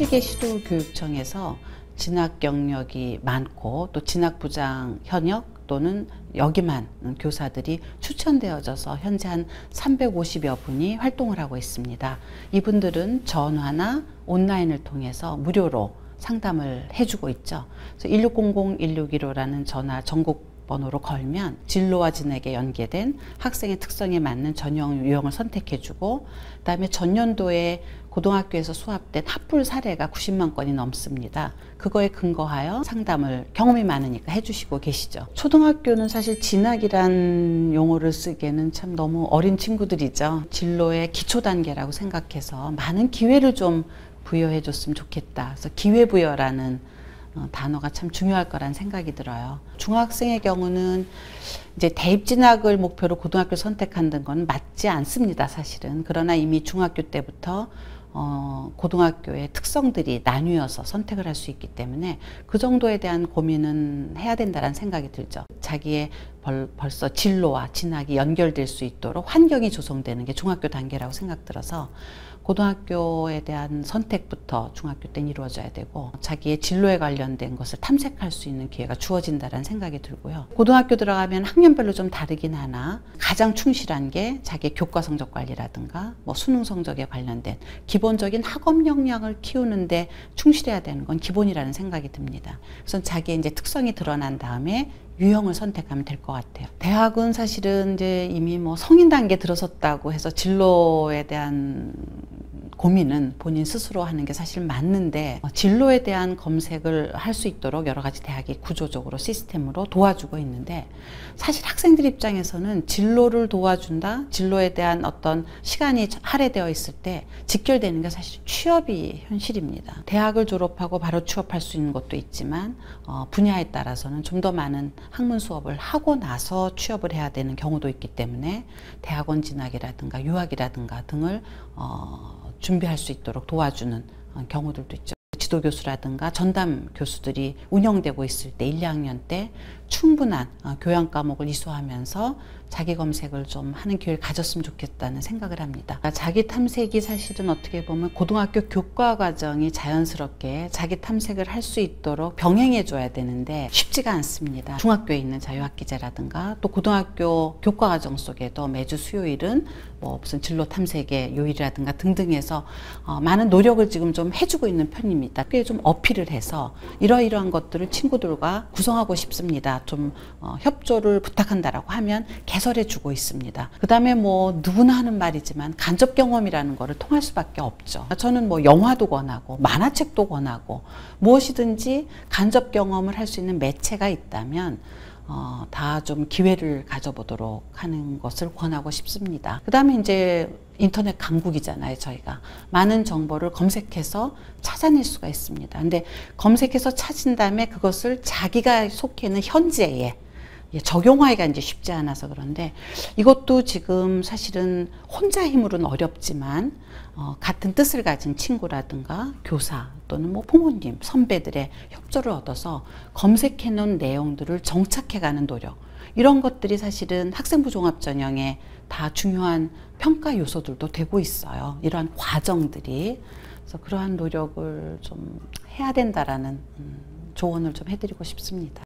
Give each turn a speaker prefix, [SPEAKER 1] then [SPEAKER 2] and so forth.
[SPEAKER 1] 17개 시도교육청에서 진학 경력이 많고 또 진학부장 현역 또는 여기만 교사들이 추천되어져서 현재 한 350여 분이 활동을 하고 있습니다. 이분들은 전화나 온라인을 통해서 무료로 상담을 해주고 있죠. 1600-1615라는 전화 전국 번호로 걸면 진로와 진에게 연계된 학생의 특성에 맞는 전형 유형을 선택해주고 그다음에 전년도에 고등학교에서 수합된 합불 사례가 90만 건이 넘습니다. 그거에 근거하여 상담을 경험이 많으니까 해주시고 계시죠. 초등학교는 사실 진학이란 용어를 쓰기에는 참 너무 어린 친구들이죠. 진로의 기초 단계라고 생각해서 많은 기회를 좀 부여해 줬으면 좋겠다. 그래서 기회부여라는 어, 단어가 참 중요할 거란 생각이 들어요. 중학생의 경우는 이제 대입 진학을 목표로 고등학교 선택한다는 건 맞지 않습니다, 사실은. 그러나 이미 중학교 때부터 어, 고등학교의 특성들이 나뉘어서 선택을 할 수 있기 때문에 그 정도에 대한 고민은 해야 된다는 생각이 들죠. 자기의 벌, 벌써 진로와 진학이 연결될 수 있도록 환경이 조성되는 게 중학교 단계라고 생각 들어서 고등학교에 대한 선택부터 중학교 때는 이루어져야 되고 자기의 진로에 관련된 것을 탐색할 수 있는 기회가 주어진다는 생각이 들고요. 고등학교 들어가면 학년별로 좀 다르긴 하나 가장 충실한 게 자기의 교과 성적 관리라든가 뭐 수능 성적에 관련된 기본적인 학업 역량을 키우는데 충실해야 되는 건 기본이라는 생각이 듭니다. 그래서 자기의 이제 특성이 드러난 다음에 유형을 선택하면 될 것 같아요. 대학은 사실은 이제 이미 뭐 성인 단계 들어섰다고 해서 진로에 대한 고민은 본인 스스로 하는 게 사실 맞는데 어, 진로에 대한 검색을 할 수 있도록 여러 가지 대학이 구조적으로 시스템으로 도와주고 있는데 사실 학생들 입장에서는 진로를 도와준다 진로에 대한 어떤 시간이 할애되어 있을 때 직결되는 게 사실 취업이 현실입니다. 대학을 졸업하고 바로 취업할 수 있는 것도 있지만 어, 분야에 따라서는 좀 더 많은 학문 수업을 하고 나서 취업을 해야 되는 경우도 있기 때문에 대학원 진학이라든가 유학이라든가 등을 어, 준비할 수 있도록 도와주는 어, 경우들도 있죠. 지도 교수라든가 전담 교수들이 운영되고 있을 때 1, 2학년 때 충분한 어, 교양 과목을 이수하면서 자기 검색을 좀 하는 기회를 가졌으면 좋겠다는 생각을 합니다. 자기 탐색이 사실은 어떻게 보면 고등학교 교과 과정이 자연스럽게 자기 탐색을 할 수 있도록 병행해 줘야 되는데 쉽지가 않습니다. 중학교에 있는 자유학기제라든가 또 고등학교 교과 과정 속에도 매주 수요일은 뭐 무슨 진로 탐색의 요일이라든가 등등해서 어 많은 노력을 지금 좀 해주고 있는 편입니다. 꽤좀 어필을 해서 이러이러한 것들을 친구들과 구성하고 싶습니다. 좀 어 협조를 부탁한다라고 하면 개설해 주고 있습니다. 그 다음에 뭐 누구나 하는 말이지만 간접 경험이라는 거를 통할 수밖에 없죠. 저는 뭐 영화도 권하고 만화책도 권하고 무엇이든지 간접 경험을 할 수 있는 매체가 있다면 어, 다 좀 기회를 가져보도록 하는 것을 권하고 싶습니다. 그 다음에 이제 인터넷 강국이잖아요, 저희가. 많은 정보를 검색해서 찾아낼 수가 있습니다. 근데 검색해서 찾은 다음에 그것을 자기가 속해 있는 현재에 적용하기가 이제 쉽지 않아서 그런데 이것도 지금 사실은 혼자 힘으로는 어렵지만 어, 같은 뜻을 가진 친구라든가 교사 또는 뭐 부모님, 선배들의 협조를 얻어서 검색해 놓은 내용들을 정착해 가는 노력 이런 것들이 사실은 학생부 종합 전형에 다 중요한 평가 요소들도 되고 있어요. 이러한 과정들이 그래서 그러한 노력을 좀 해야 된다라는 음, 조언을 좀 해드리고 싶습니다.